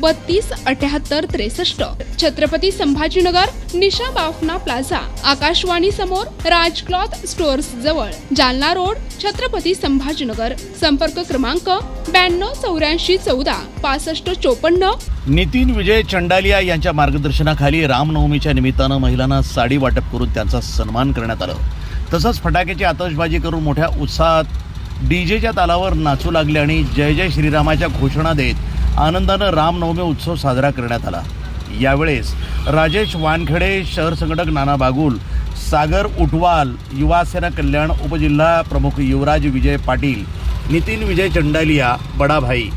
बत्तीस अठ्याहत्तर त्रेसष्ट. छत्रपती संभाजीनगर निशा बाफना प्लाझा. आकाशवाणी समोर राज क्लॉथ स्टोअर्स जवळ. जालना रोड छत्रपती संभाजीनगर. संपर्क क्रमांक ब्याण्णव चौऱ्याऐंशी चौदा पासष्ट चोपन्न. नितीन विजय चंडालिया यांच्या मार्गदर्शनाखाली रामनवमीच्या निमित्तानं महिलांना साडी वाटप करून त्यांचा सन्मान करण्यात आलं. तसंच फटाक्याची आतषबाजी करून मोठ्या उत्साहात डीजेच्या तालावर नाचू लागले आणि जय जय श्रीरामाच्या घोषणा देत आनंदानं रामनवमी उत्सव साजरा करण्यात आला. यावेळेस राजेश वानखेडे शहर संघटक नाना बागुल सागर उटवाल युवासेना कल्याण उपजिल्हा प्रमुख युवराज विजय पाटील नितीन विजय चंडालिया बडाभाई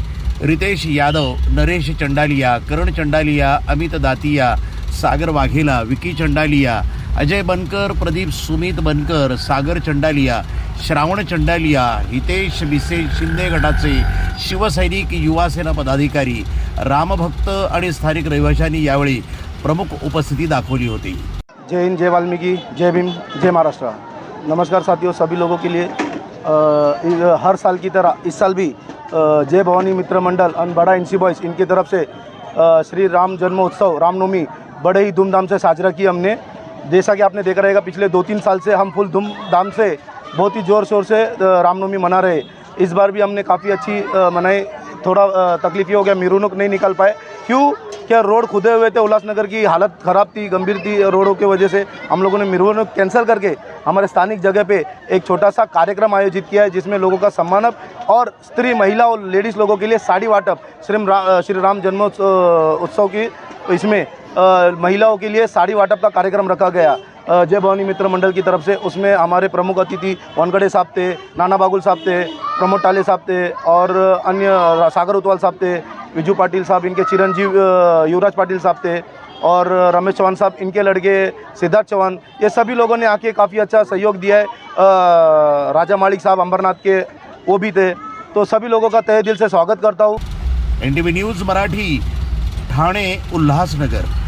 रितेश यादव नरेश चंडालिया करण चंडालिया अमित दातिया सागर वाघेला विकी चंडालिया अजय बनकर प्रदीप सुमित बनकर सागर चंडालिया श्रावण चंडालिया हितेश बिसे शिंदे गटाचे शिवसैनिक युवासेना पदाधिकारी रामभक्त आणि स्थानिक रहिवाशांनी यावेळी प्रमुख उपस्थिती दाखवली होती. जय हिंद जय वाल्मीकि जय भीम जय महाराष्ट्र. नमस्कार साथियों सभी लोगों के लिए आ, हर साल की तरह इस साल भी जय भवानी मित्र मंडल और बड़ा एनसी बॉयज़ इनकी तरफ से आ, श्री राम जन्मोत्सव रामनवमी बड़े ही धूमधाम से साजरा की हमने। जैसा कि आपने देखा रहेगा पिछले दो तीन साल से हम फुल धूमधाम से बहुत ही ज़ोर शोर से रामनवमी मना रहे। इस बार भी हमने काफ़ी अच्छी मनाई। थोड़ा तकलीफ़ ये हो गया मिरुनक नहीं निकल पाए। क्यों? क्या रोड खुदे हुए थे? उल्लासनगर की हालत ख़राब थी गंभीर थी रोडों की वजह से। हम लोगों ने मिरुनक कैंसिल करके हमारे स्थानिक जगह पे एक छोटा सा कार्यक्रम आयोजित किया है जिसमें लोगों का सम्मान और स्त्री महिला और लेडीज़ लोगों के लिए साड़ी वाटअप श्री रा, श्री राम जन्मोत्सव उत्सव की इसमें महिलाओं के लिए साड़ी वाटप का कार्यक्रम रखा गया। जय भवानी मित्र मंडल की तरफ़ से उसमें हमारे प्रमुख अतिथि वानगड़े साहब थे, नाना बागुल साहब थे, प्रमोद टाले साहब थे और अन्य सागर उतवाल साहब थे, विजू पाटिल साहब, इनके चिरंजीव युवराज पाटिल साहब थे और रमेश चौहान साहब, इनके लड़के सिद्धार्थ चौहान, ये सभी लोगों ने आके काफ़ी अच्छा सहयोग दिया है। राजा मालिक साहब अंबरनाथ के, वो भी थे। तो सभी लोगों का तहे दिल से स्वागत करता हूँ। N news Marathi, Thane Ulhasnagar